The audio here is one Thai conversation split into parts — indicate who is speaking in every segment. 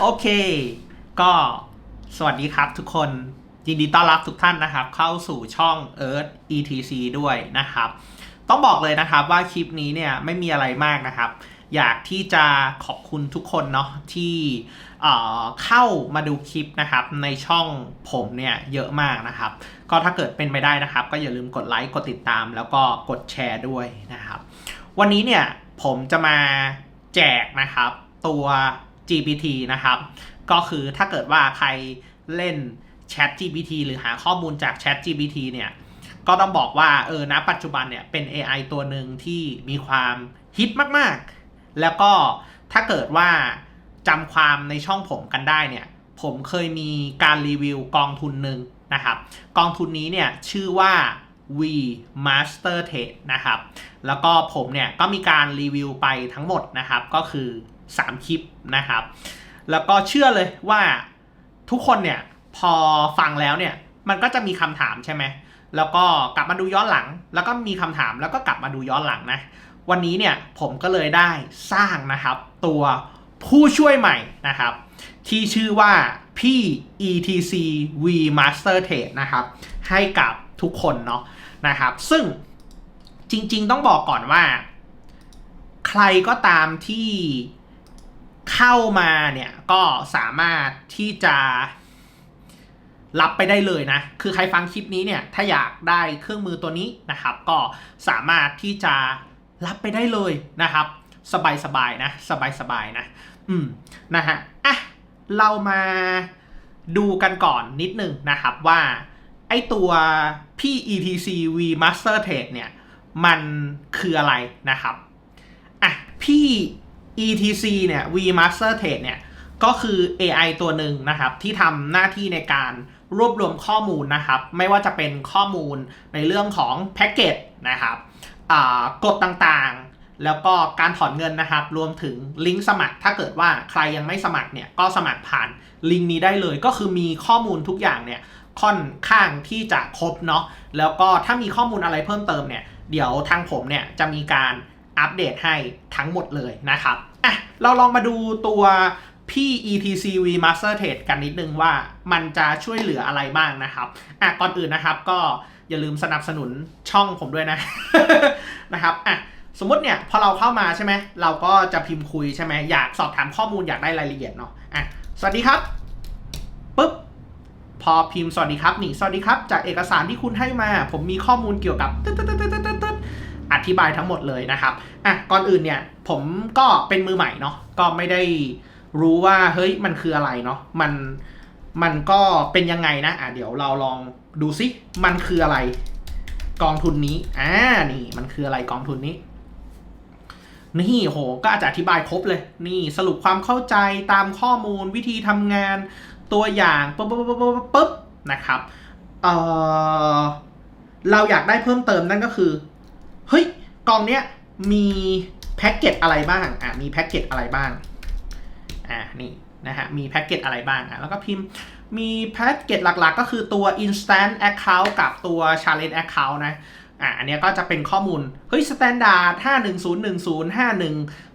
Speaker 1: โอเค ก็สวัสดีครับทุกคนยินดีต้อนรับทุกท่านนะครับ เข้าสู่ช่อง Earth ETC ด้วยนะครับ ต้องบอกเลยนะครับว่าคลิปนี้เนี่ยไม่มีอะไรมากนะครับ อยากที่จะขอบคุณทุกคนเนาะที่เอ่อเข้ามาดูคลิปนะครับ ในช่องผมเนี่ยเยอะมากนะครับ ก็ถ้าเกิดเป็นไปได้นะครับ ก็อย่าลืมกดไลค์กดติดตาม แล้วก็กดแชร์ด้วยนะครับ วันนี้เนี่ยผมจะมาแจกนะครับตัว GPT นะครับ ก็คือถ้าเกิดว่าใครเล่น Chat GPT หรือหาข้อมูลจาก Chat GPT เนี่ยก็ต้องบอกว่าเออณปัจจุบันเนี่ยเป็น AI ตัวหนึ่งที่มีความฮิตมากๆ แล้วก็ถ้าเกิดว่าจำความในช่องผมกันได้เนี่ยผมเคยมีการรีวิวกองทุนหนึ่งนะครับกองทุนนี้เนี่ยชื่อว่า V Master Trade นะครับแล้วก็ผมเนี่ยก็มีการรีวิวไปทั้งหมดนะครับก็คือ 3 คลิปนะครับ แล้วก็เชื่อเลยว่าทุกคนเนี่ยพอฟังแล้วเนี่ยมันก็จะมีคำถามใช่ไหมแล้วก็กลับมาดูย้อนหลัง แล้วก็มีคำถามแล้วก็กลับมาดูย้อนหลังนะ วันนี้เนี่ยผมก็เลยได้สร้างนะครับ ตัวผู้ช่วยใหม่นะครับ ที่ชื่อว่าพี่ ETC V Master Trade นะครับ ให้กับทุกคนเนาะนะครับ ซึ่งจริงๆต้องบอกก่อนว่า ใครก็ตามที่ เข้ามาเนี่ยก็สามารถที่จะรับไปได้เลยนะ คือใครฟังคลิปนี้เนี่ย ถ้าอยากได้เครื่องมือตัวนี้นะครับ ก็สามารถที่จะรับไปได้เลยนะครับ สบายๆนะ สบายๆนะ อืม นะฮะ อะ เรามาดูกันก่อนนิดหนึ่งนะครับว่า ไอตัวพี่ ETC V Master Trade เนี่ย มันคืออะไรนะครับ อะ พี่ ETC เนี่ย V Master Trade เนี่ย ก็คือ AI ตัวหนึ่งนะครับ ที่ทำหน้าที่ในการรวบรวมข้อมูลนะครับ ไม่ว่าจะเป็นข้อมูลในเรื่องของแพ็กเกจนะครับกฎต่างๆ แล้วก็การถอนเงินนะครับ รวมถึงลิงก์สมัคร ถ้าเกิดว่าใครยังไม่สมัครเนี่ย ก็สมัครผ่านลิงก์นี้ได้เลย ก็คือมีข้อมูลทุกอย่างเนี่ยค่อนข้างที่จะครบเนาะ แล้วก็ถ้ามีข้อมูลอะไรเพิ่มเติมเนี่ย เดี๋ยวทางผมเนี่ยจะมีการ อัปเดตให้ทั้งหมดเลยนะครับอะเราลองมาดูตัวพี่ ETC V Master Trade กันนิดนึงว่ามันจะช่วยเหลืออะไรบ้างนะครับอะก่อนอื่นนะครับก็อย่าลืมสนับสนุนช่องผมด้วยนะนะครับอะสมมติเนี่ยพอเราเข้ามาใช่ไหมเราก็จะพิมพ์คุยใช่ไหมอยากสอบถามข้อมูลอยากได้รายละเอียดเนาะอะสวัสดีครับปุ๊บพอพิมพ์สวัสดีครับนี่สวัสดีครับ จากเอกสารที่คุณให้มา ผมมีข้อมูลเกี่ยวกับตึ๊ดตึ๊ดตึ๊ดตึ๊ด อธิบายทั้งหมดเลยนะครับอะก่อนอื่นเนี่ยผมก็เป็นมือใหม่เนาะก็ไม่ได้รู้ว่าเฮ้ยมันคืออะไรเนาะมันมันก็เป็นยังไงนะอะเดี๋ยวเราลองดูซิมันคืออะไรกองทุนนี้อ่านี่มันคืออะไรกองทุนนี้นี่โหก็อาจจะอธิบายครบเลย นี่สรุปความเข้าใจตามข้อมูลวิธีทำงานตัวอย่างปุ๊บปุ๊บปุ๊บปุ๊บนะครับเอ่อเราอยากได้เพิ่มเติมนั่นก็คือ เฮ้ยกองเนี้ยมีแพ็กเกจอะไรบ้างอะมีแพ็กเกจอะไรบ้างอะนี่นะฮะมีแพ็กเกจอะไรบ้างอะแล้วก็พิมพ์มีแพ็กเกจหลักๆ ก็คือตัว instant account กับตัว challenge account นะอะอันเนี้ยก็จะเป็นข้อมูล เฮ้ย standard 51010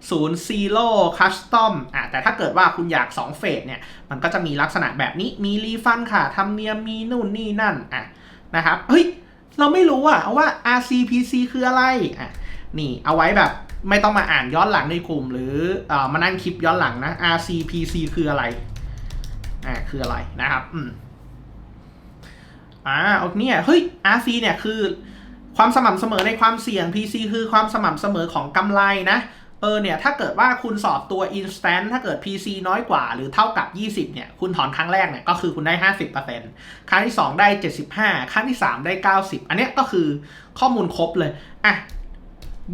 Speaker 1: 510 zero custom อะแต่ถ้าเกิดว่าคุณอยาก 2 เฟสเนี่ย มันก็จะมีลักษณะแบบนี้ มีรีฟันค่ะ ทำเนียมมีนู่นนี่นั่น อะนะครับ เฮ้ย เราไม่รู้อะว่า RCPC คืออะไรอะนี่เอาไว้แบบไม่ต้องมาอ่านย้อนหลังในกลุ่ม หรือเออมานั่งคลิปย้อนหลังนะ RCPC คืออะไรอ่าคืออะไรนะครับอืมอ่าโอเคเนี่ยเฮ้ย RC เนี่ยคือความสม่ำเสมอในความเสี่ยง PC คือความสม่ำเสมอของกำไรนะ เออเนี่ยถ้าเกิดว่าคุณสอบตัว instant ถ้าเกิด PC น้อยกว่าหรือเท่ากับ 20เนี่ยคุณถอนครั้งแรกเนี่ยก็คือคุณได้ 50%ครั้งที่ 2 ได้ 75 ครั้งที่ 3 ได้ 90 อันเนี้ยก็คือข้อมูลครบเลยอะ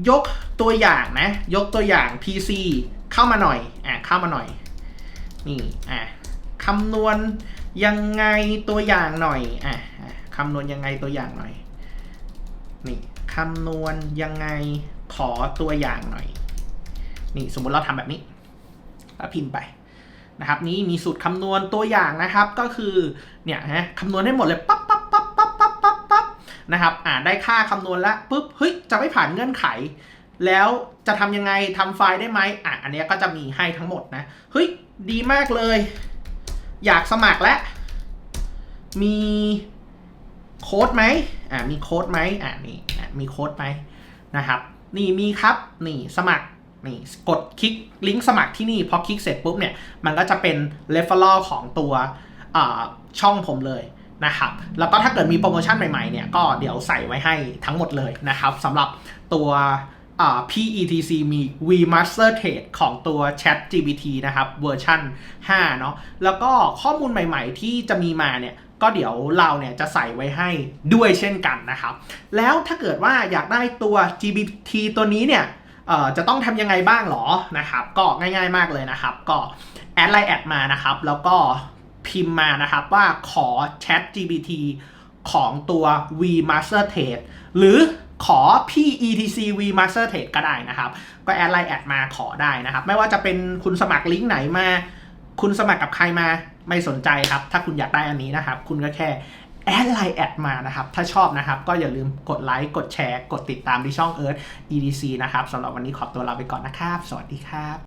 Speaker 1: ยกตัวอย่างนะยกตัวอย่าง PC เข้ามาหน่อยอะเข้ามาหน่อยนี่อะคำนวณยังไงตัวอย่างหน่อยอะอะคำนวณยังไงตัวอย่างหน่อยนี่คำนวณยังไงขอตัวอย่างหน่อย นี่สมมติเราทำแบบนี้แล้วพิมพ์ไปนะครับนี้มีสูตรคำนวณตัวอย่างนะครับก็คือเนี่ยฮะคำนวณให้หมดเลยปั๊บปั๊บปั๊บปั๊บปั๊บปั๊บปั๊บนะครับอ่าได้ค่าคำนวณแล้วปุ๊บเฮ้ยจะไม่ผ่านเงื่อนไข แล้วจะทำยังไงทำไฟล์ได้ไหมอะอันนี้ก็จะมีให้ทั้งหมดนะเฮ้ยดีมากเลย อยากสมัครแล้วมีโค้ดไหมอ่ามีโค้ดไหมอ่านี่มีโค้ดไหมนะครับ นี่มีครับนี่สมัคร นี่กดคลิกลิงก์สมัครที่นี่พอคลิกเสร็จปุ๊บเนี่ยมันก็จะเป็น referral ของตัวช่องผมเลยนะครับแล้วก็ถ้าเกิดมีโปรโมชั่นใหม่ๆเนี่ยก็เดี๋ยวใส่ไว้ให้ทั้งหมดเลยนะครับสำหรับตัว PETC มี VMaster Trade ของตัว Chat GPT นะครับเวอร์ชัน5เนาะแล้วก็ข้อมูลใหม่ๆที่จะมีมาเนี่ยก็เดี๋ยวเราเนี่ยจะใส่ไว้ให้ด้วยเช่นกันนะครับ แล้วถ้าเกิดว่าอยากได้ตัว GPT ตัวนี้เนี่ย จะต้องทำยังไงบ้างหรอนะครับ ก็ง่ายๆมากเลยนะครับ ก็แอดไลน์แอดมานะครับ แล้วก็พิมพ์มานะครับว่าขอ Chat GPT ของตัว V Master Trade หรือขอ PETC V Master Trade ก็ได้นะครับ ก็แอดไลน์แอดมาขอได้นะครับ ไม่ว่าจะเป็นคุณสมัครลิงก์ไหนมา คุณสมัครกับใครมาไม่สนใจครับ ถ้าคุณอยากได้อันนี้นะครับ คุณก็แค่ แอดไลน์แอดมานะครับ ถ้าชอบนะครับ ก็อย่าลืมกดไลค์กดแชร์ กดติดตามที่ช่อง Earth EDC นะครับสำหรับวันนี้ขอตัวลาไปก่อนนะครับ สวัสดีครับ